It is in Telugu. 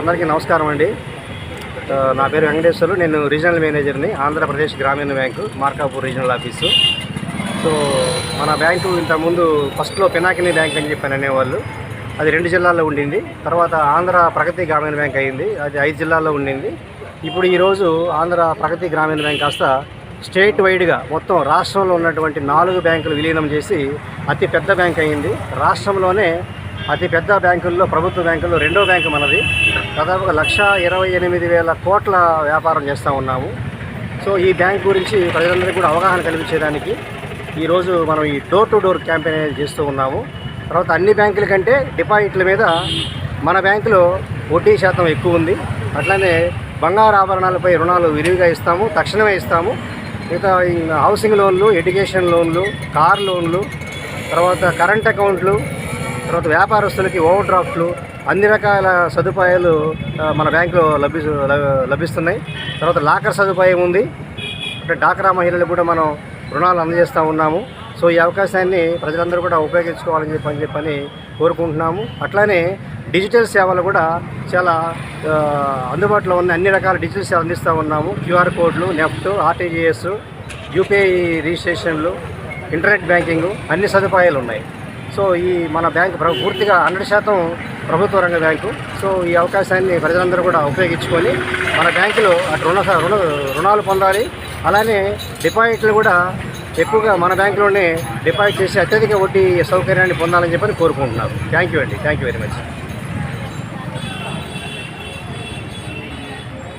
అందరికీ నమస్కారం అండి. నా పేరు వెంకటేశ్వరు నేను రీజనల్ మేనేజర్ని Andhra Pradesh Grameena bank Markapur regional office. So మన బ్యాంకు ఇంతకుముందు ఫస్ట్లో పినాకిని బ్యాంక్ అని చెప్పాను అనేవాళ్ళు. అది రెండు జిల్లాల్లో ఉండింది. తర్వాత ఆంధ్ర ప్రగతి గ్రామీణ బ్యాంక్ అయింది. అది ఐదు జిల్లాల్లో ఉండింది. ఇప్పుడు ఈరోజు ఆంధ్ర ప్రగతి గ్రామీణ బ్యాంక్ కాస్త స్టేట్ వైడ్గా మొత్తం రాష్ట్రంలో ఉన్నటువంటి నాలుగు బ్యాంకులు విలీనం చేసి అతి పెద్ద బ్యాంక్ అయింది. రాష్ట్రంలోనే అతిపెద్ద బ్యాంకుల్లో ప్రభుత్వ బ్యాంకుల్లో రెండో బ్యాంకు మనది. దాదాపుగా లక్ష ఇరవై ఎనిమిది వేల కోట్ల వ్యాపారం చేస్తూ ఉన్నాము. సో ఈ బ్యాంక్ గురించి ప్రజలందరికీ కూడా అవగాహన కల్పించేదానికి ఈరోజు మనం ఈ డోర్ టు డోర్ క్యాంపెయిన్ అనేది చేస్తూ ఉన్నాము. తర్వాత అన్ని బ్యాంకుల కంటే డిపాజిట్ల మీద మన బ్యాంకులో వడ్డీ శాతం ఎక్కువ ఉంది. అట్లానే బంగారు ఆభరణాలపై రుణాలు విరివిగా ఇస్తాము తక్షణమే ఇస్తాము. మిగతా హౌసింగ్ లోన్లు ఎడ్యుకేషన్ లోన్లు కార్ లోన్లు తర్వాత కరెంట్ అకౌంట్లు తర్వాత వ్యాపారస్తులకి ఓవర్ డ్రాఫ్ట్లు అన్ని రకాల సదుపాయాలు మన బ్యాంకులో లభి లభిస్తున్నాయి. తర్వాత లాకర్ సదుపాయం ఉంది. అంటే డాక్రా మహిళలకు కూడా మనం రుణాలు అందజేస్తూ ఉన్నాము. సో ఈ అవకాశాన్ని ప్రజలందరూ కూడా ఉపయోగించుకోవాలని చెప్పి అని చెప్పని కోరుకుంటున్నాము. అట్లానే డిజిటల్ సేవలు కూడా చాలా అందుబాటులో ఉన్న అన్ని రకాల డిజిటల్ సేవలు అందిస్తూ ఉన్నాము. క్యూఆర్ కోడ్లు నెఫ్ట్ ఆర్టీజీఎస్ యూపీఐ రిజిస్ట్రేషన్లు ఇంటర్నెట్ బ్యాంకింగ్ అన్ని సదుపాయాలు ఉన్నాయి. సో ఈ మన బ్యాంక్ ప్ర- పూర్తిగా హండ్రెడ్ శాతం ప్రభుత్వ రంగ బ్యాంకు. సో ఈ అవకాశాన్ని ప్రజలందరూ కూడా ఉపయోగించుకొని మన బ్యాంకులో అటు రుణ రుణ రుణాలు పొందాలి. అలానే డిపాజిట్లు కూడా ఎక్కువగా మన బ్యాంకులోనే డిపాజిట్ చేసి అత్యధిక వడ్డీ సౌకర్యాన్ని పొందాలని చెప్పని కోరుకుంటున్నారు థ్యాంక్ యూ అండి. Thank you very much.